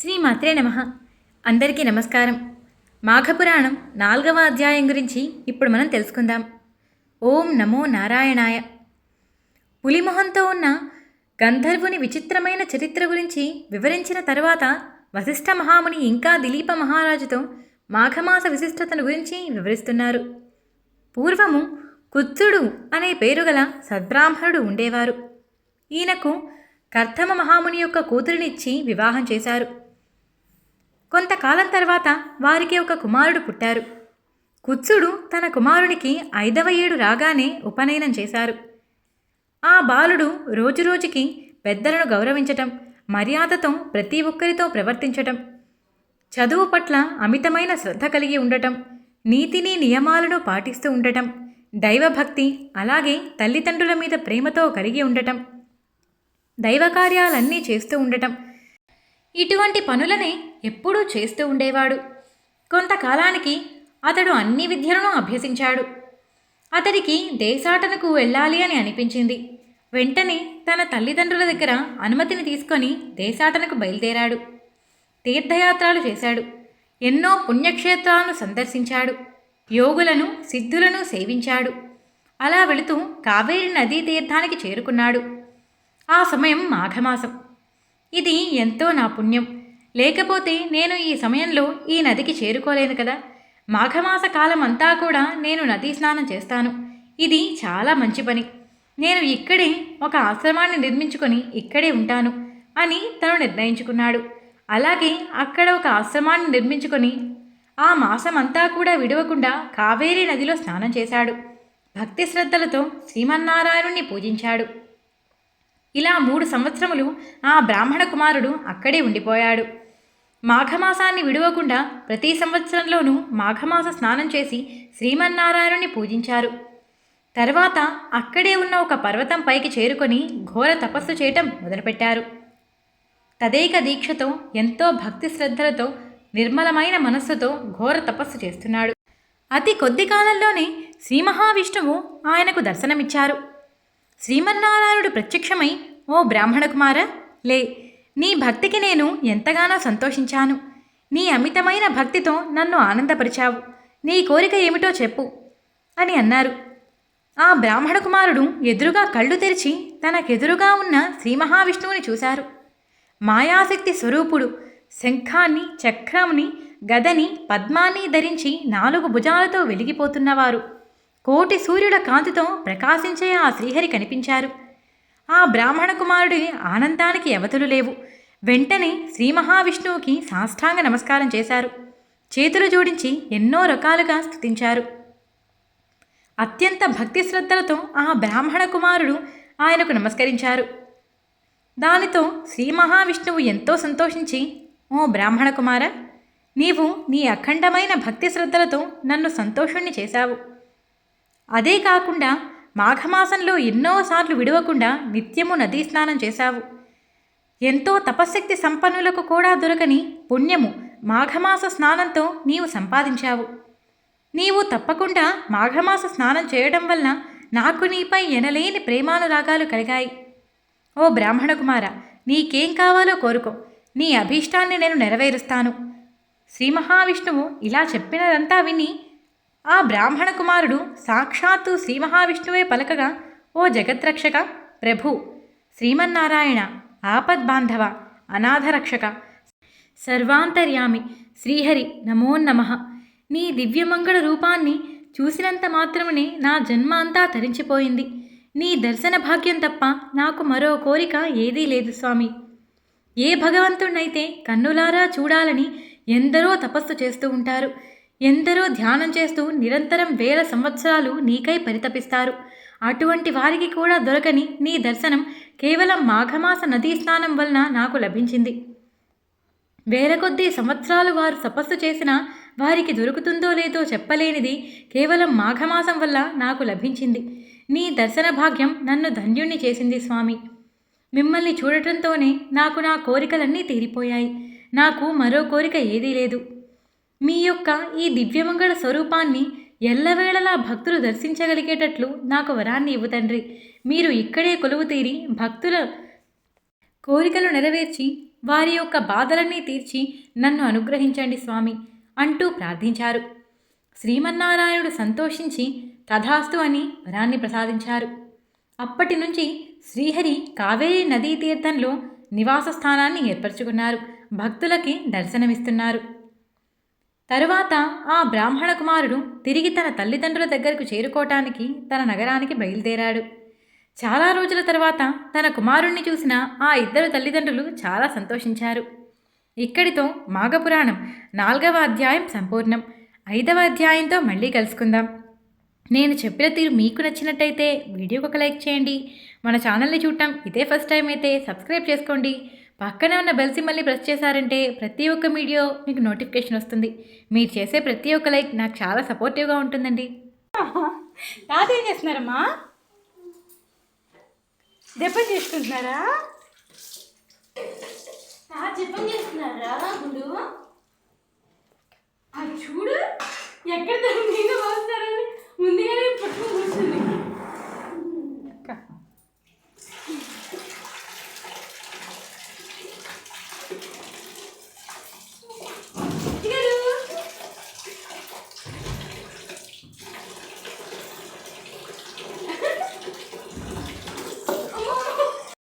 శ్రీమాత్రే నమ. అందరికీ నమస్కారం. మాఘపురాణం నాలుగవ అధ్యాయం గురించి ఇప్పుడు మనం తెలుసుకుందాం. ఓం నమో నారాయణాయ. పులిమొహంతో ఉన్న గంధర్వుని విచిత్రమైన చరిత్ర గురించి వివరించిన తరువాత వశిష్ఠ మహాముని ఇంకా దిలీప మహారాజుతో మాఘమాస విశిష్టతను గురించి వివరిస్తున్నారు. పూర్వము కుత్సుడు అనే పేరు గల సద్బ్రాహ్మణుడు ఉండేవారు. ఈయనకు కర్తమ మహాముని యొక్క కూతురినిచ్చి వివాహం చేశారు. కొంతకాలం తర్వాత వారికి ఒక కుమారుడు పుట్టారు. కుత్సుడు తన కుమారునికి ఐదవ ఏడు రాగానే ఉపనయనం చేశారు. ఆ బాలుడు రోజురోజుకి పెద్దలను గౌరవించటం మర్యాదతో ప్రతి ఒక్కరితో ప్రవర్తించటం చదువు పట్ల అమితమైన శ్రద్ధ కలిగి ఉండటం నీతిని నియమాలను పాటిస్తూ ఉండటం దైవభక్తి అలాగే తల్లిదండ్రుల మీద ప్రేమతో కలిగి ఉండటం దైవ కార్యాలన్నీ చేస్తూ ఉండటం. ఇటువంటి పనులనే ఎప్పుడూ చేస్తూ ఉండేవాడు. కొంతకాలానికి అతడు అన్ని విద్యలను అభ్యసించాడు. అతడికి దేశాటనకు వెళ్ళాలి అని అనిపించింది. వెంటనే తన తల్లిదండ్రుల దగ్గర అనుమతిని తీసుకొని దేశాటనకు బయలుదేరాడు. తీర్థయాత్రలు చేశాడు. ఎన్నో పుణ్యక్షేత్రాలను సందర్శించాడు. యోగులను సిద్ధులను సేవించాడు. అలా వెళుతూ కావేరి నదీ తీర్థానికి చేరుకున్నాడు. ఆ సమయం మాఘమాసం. ఇది ఎంతో నా పుణ్యం. లేకపోతే నేను ఈ సమయంలో ఈ నదికి చేరుకోలేను కదా. మాఘమాస కాలం అంతా కూడా నేను నదీ స్నానం చేస్తాను. ఇది చాలా మంచి పని. నేను ఇక్కడే ఒక ఆశ్రమాన్ని నిర్మించుకొని ఇక్కడే ఉంటాను అని తను నిర్ణయించుకున్నాడు. అలాగే అక్కడ ఒక ఆశ్రమాన్ని నిర్మించుకొని ఆ మాసం అంతా కూడా విడవకుండా కావేరీ నదిలో స్నానం చేశాడు. భక్తి శ్రద్ధలతో శ్రీమన్నారాయణుణ్ణి పూజించాడు. ఇలా మూడు సంవత్సరములు ఆ బ్రాహ్మణ కుమారుడు అక్కడే ఉండిపోయాడు. మాఘమాసాన్ని విడవకుండా ప్రతి సంవత్సరంలోనూ మాఘమాస స్నానం చేసి శ్రీమన్నారాయణుని పూజించారు. తర్వాత అక్కడే ఉన్న ఒక పర్వతం పైకి చేరుకొని ఘోర తపస్సు చేయటం మొదలుపెట్టారు. తదేక దీక్షతో ఎంతో భక్తి శ్రద్ధలతో నిర్మలమైన మనస్సుతో ఘోర తపస్సు చేస్తున్నాడు. అతి కొద్ది కాలంలోనే శ్రీ మహావిష్ణువు ఆయనకు దర్శనమిచ్చారు. శ్రీమన్నారాయణుడు ప్రత్యక్షమై ఓ బ్రాహ్మణ కుమార లే నీ భక్తికి నేను ఎంతగానో సంతోషించాను. నీ అమితమైన భక్తితో నన్ను ఆనందపరిచావు. నీ కోరిక ఏమిటో చెప్పు అని అన్నారు. ఆ బ్రాహ్మణ కుమారుడు ఎదురుగా కళ్ళు తెరిచి తనకెదురుగా ఉన్న శ్రీ మహావిష్ణువుని చూశారు. మాయాశక్తి స్వరూపుడు శంఖాన్ని చక్రంని గదని పద్మాన్ని ధరించి నాలుగు భుజాలతో వెలిగిపోతున్నవారు. కోటి సూర్యుల కాంతితో ప్రకాశించే ఆ శ్రీహరి కనిపించారు. ఆ బ్రాహ్మణ కుమారుడి ఆనందానికి అవతులు లేవు. వెంటనే శ్రీ మహావిష్ణువుకి సాష్టాంగ నమస్కారం చేశారు. చేతులు జోడించి ఎన్నో రకాలుగా స్థుతించారు అత్యంత భక్తి శ్రద్ధలతో ఆ బ్రాహ్మణ కుమారుడు ఆయనకు నమస్కరించారు. దానితో శ్రీ మహావిష్ణువు ఎంతో సంతోషించి ఓ బ్రాహ్మణ కుమార నీవు నీ అఖండమైన భక్తి శ్రద్ధలతో నన్ను సంతోషుణ్ణి చేశావు. అదే కాకుండా మాఘమాసంలో ఎన్నోసార్లు విడవకుండా నిత్యము నదీ స్నానం చేశావు. ఎంతో తపశ్శక్తి సంపన్నులకు కూడా దొరకని పుణ్యము మాఘమాస స్నానంతో నీవు సంపాదించావు. నీవు తప్పకుండా మాఘమాస స్నానం చేయడం వల్ల నాకు నీపై ఎనలేని ప్రేమానురాగాలు కలిగాయి. ఓ బ్రాహ్మణ కుమార నీకేం కావాలో కోరుకో. నీ అభీష్టాన్ని నేను నెరవేరుస్తాను. శ్రీ మహావిష్ణువు ఇలా చెప్పినదంతా విని ఆ బ్రాహ్మణ కుమారుడు సాక్షాత్తు శ్రీ మహావిష్ణువే పలకగా ఓ జగద్రక్షక ప్రభు శ్రీమన్నారాయణ ఆపద్బాంధవ అనాథరక్షక సర్వాంతర్యామి శ్రీహరి నమో నమ. నీ దివ్యమంగళ రూపాన్ని చూసినంత మాత్రమునే నా జన్మ అంతా తరించిపోయింది. నీ దర్శన భాగ్యం తప్ప నాకు మరో కోరిక ఏదీ లేదు స్వామి. ఏ భగవంతుణ్ణైతే కన్నులారా చూడాలని ఎందరో తపస్సు చేస్తూ ఉంటారు. ఎందరో ధ్యానం చేస్తూ నిరంతరం వేల సంవత్సరాలు నీకై పరితపిస్తారు. అటువంటి వారికి కూడా దొరకని నీ దర్శనం కేవలం మాఘమాస నదీ స్నానం వలన నాకు లభించింది. వేల కొద్దీ సంవత్సరాలు వారు తపస్సు చేసినా వారికి దొరుకుతుందో లేదో చెప్పలేనిది కేవలం మాఘమాసం వల్ల నాకు లభించింది. నీ దర్శన భాగ్యం నన్ను ధన్యుణ్ణి చేసింది స్వామి. మిమ్మల్ని చూడటంతోనే నాకు నా కోరికలన్నీ తీరిపోయాయి. నాకు మరో కోరిక ఏదీ లేదు. మీ యొక్క ఈ దివ్యమంగళ స్వరూపాన్ని ఎల్లవేళలా భక్తులు దర్శించగలిగేటట్లు నాకు వరాన్ని ఇవ్వు తండ్రి. మీరు ఇక్కడే కొలువు తీరి భక్తుల కోరికలు నెరవేర్చి వారి యొక్క బాధలన్నీ తీర్చి నన్ను అనుగ్రహించండి స్వామి అంటూ ప్రార్థించారు. శ్రీమన్నారాయణుడు సంతోషించి తథాస్తు అని వరాన్ని ప్రసాదించారు. అప్పటి నుంచి శ్రీహరి కావేరీ నదీ తీర్థంలో నివాస స్థానాన్ని ఏర్పరచుకున్నారు. భక్తులకి దర్శనమిస్తున్నారు. తరువాత ఆ బ్రాహ్మణ కుమారుడు తిరిగి తన తల్లిదండ్రుల దగ్గరకు చేరుకోవటానికి తన నగరానికి బయలుదేరాడు. చాలా రోజుల తర్వాత తన కుమారుణ్ణి చూసిన ఆ ఇద్దరు తల్లిదండ్రులు చాలా సంతోషించారు. ఇక్కడితో మాఘపురాణం నాలుగవ అధ్యాయం సంపూర్ణం. ఐదవ అధ్యాయంతో మళ్ళీ కలుసుకుందాం. నేను చెప్పిన తీరు మీకు నచ్చినట్టయితే వీడియోకి ఒక లైక్ చేయండి. మన ఛానల్ని చూడటం ఇదే ఫస్ట్ టైం అయితే సబ్స్క్రైబ్ చేసుకోండి. పక్కనే ఉన్న బెల్సి మళ్ళీ ప్రెస్ చేశారంటే ప్రతి ఒక్క వీడియో మీకు నోటిఫికేషన్ వస్తుంది. మీరు చేసే ప్రతి ఒక్క లైక్ నాకు చాలా సపోర్టివ్గా ఉంటుందండి. తాత ఏం చేస్తున్నారమ్మా? దెబ్బ చేసుకుంటున్నారా? జపం చూడు ఎక్కడ వస్తారు